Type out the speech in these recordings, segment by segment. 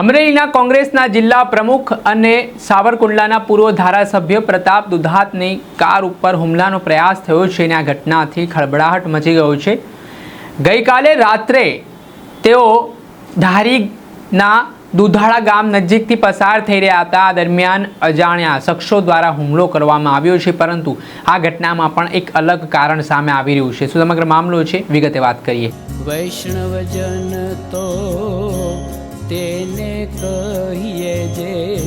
અમરેલીના કોંગ્રેસના જિલ્લા પ્રમુખ અને સાવરકુંડલાના પૂર્વ ધારાસભ્ય પ્રતાપ દુધાતની કાર ઉપર હુમલાનો પ્રયાસ થયો છે અને આ ઘટનાથી ખળબળાહટ મચી ગયો છે. ગઈકાલે રાત્રે તેઓ ધારીના દુધાળા ગામ નજીકથી પસાર થઈ રહ્યા હતા. દરમિયાન અજાણ્યા શખ્સો દ્વારા હુમલો કરવામાં આવ્યો છે, પરંતુ આ ઘટનામાં પણ એક અલગ કારણ સામે આવી રહ્યું છે. શું સમગ્ર મામલો છે? વિગતે વાત કરીએ. વૈષ્ણવજન તો તેને કહીએ જે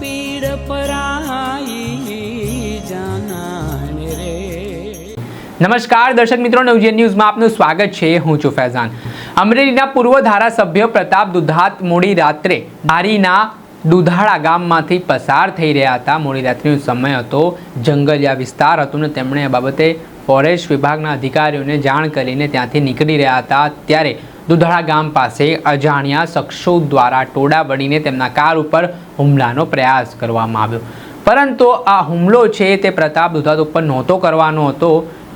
પીડ પરાઈ જાનાને રે. નમસ્કાર, દર્શક મિત્રો નવજીએન ન્યૂઝમાં આપનું સ્વાગત છે. હું છું ફૈઝાન. અમરેલીના પૂર્વ ધારાસભ્ય પ્રતાપ દુધાત મોડી રાત્રે બારીના દુધાળા ગામમાંથી પસાર થઈ રહ્યા હતા. મોડી રાત્રિનો સમય હતો. જંગલિયા વિસ્તાર હતો ને તેમણે આ બાબતે ફોરેસ્ટ વિભાગના અધિકારીઓને જાણ કરીને ત્યાંથી નીકળી રહ્યા હતા. ત્યારે દુધાળા ગામ પાસે અજાણ્યા શખ્સો દ્વારા ટોળા બળીને તેમના કાર ઉપર હુમલાનો પ્રયાસ કરવામાં આવ્યો. પરંતુ આ હુમલો છે તે પ્રતાપ દુધાત ઉપર નહોતો કરવાનો હતો.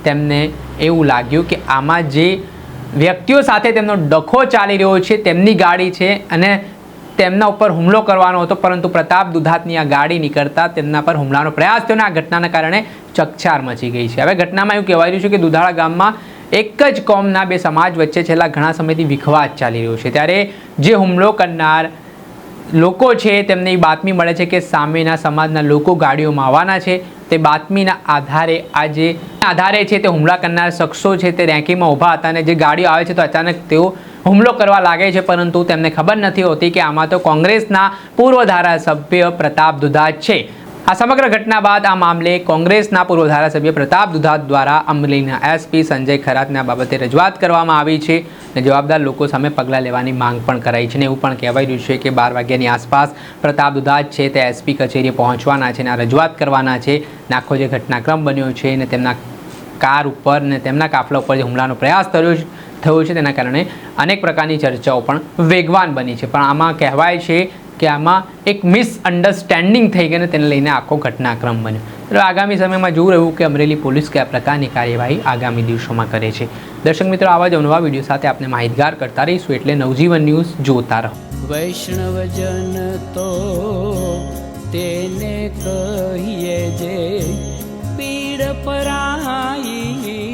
તેમને એવું લાગ્યું કે આમાં જે વ્યક્તિઓ સાથે તેમનો ડખો ચાલી રહ્યો છે, તેમની ગાડી છે અને તેમના ઉપર હુમલો કરવાનો હતો, પરંતુ પ્રતાપ દુધાતની આ ગાડી નીકળતા તેમના પર હુમલાનો પ્રયાસ થયો અને આ ઘટનાના કારણે ચકચાર મચી ગઈ છે. હવે ઘટનામાં એવું કહેવાય છે કે દુધાળા ગામમાં એક જ કોમના બે સમાજ વચ્ચે છેલ્લા ઘણા સમયથી વિખવાદ ચાલી રહ્યો છે. ત્યારે જે હુમલો કરનાર લોકો છે, તેમને એ બાતમી મળે છે કે સામેના સમાજના લોકો ગાડીઓમાં આવવાના છે. તે બાતમીના આધારે આ જે આધારે છે તે હુમલા કરનાર શખ્સો છે તે રેન્કીમાં ઊભા હતા અને જે ગાડીઓ આવે છે તો અચાનક તેઓ હુમલો કરવા લાગે છે, પરંતુ તેમને ખબર નથી હોતી કે આમાં તો કોંગ્રેસના પૂર્વ ધારાસભ્ય પ્રતાપ દુધાત છે. આ સમગ્ર ઘટના બાદ આ મામલે કોંગ્રેસના પૂર્વ ધારાસભ્ય પ્રતાપ દુધાત દ્વારા અમરેલીના એસપી સંજય ખરાતને બાબતે રજૂઆત કરવામાં આવી છે અને જવાબદાર લોકો સામે પગલાં લેવાની માંગ પણ કરાઈ છે અને એવું પણ કહેવાય રહ્યું છે કે બાર વાગ્યાની આસપાસ પ્રતાપ દુધાત છે તે એસપી કચેરીએ પહોંચવાના છે અને રજૂઆત કરવાના છે. નાખો જે ઘટનાક્રમ બન્યો છે અને તેમના કાર ઉપર ને તેમના કાફલા ઉપર જે હુમલાનો પ્રયાસ થયો થયો છે તેના કારણે અનેક પ્રકારની ચર્ચાઓ પણ વેગવાન બની છે. પણ આમાં કહેવાય છે કે આમાં એક મિસઅન્ડરસ્ટેન્ડિંગ થઈ ગઈ અને તેને લઈને આખો ઘટનાક્રમ બન્યો. એટલે આગામી સમયમાં જોવું રહ્યું કે અમરેલી પોલીસ કયા પ્રકારની કાર્યવાહી આગામી દિવસોમાં કરે છે. દર્શક મિત્રો, આવા જ નવા વીડિયો સાથે આપણે માહિતગાર કરતા રહીશું એટલે નવજીવન ન્યૂઝ જોતા રહો. વૈષ્ણવજન તો તેને કહીએ જે પીડ પરાઈ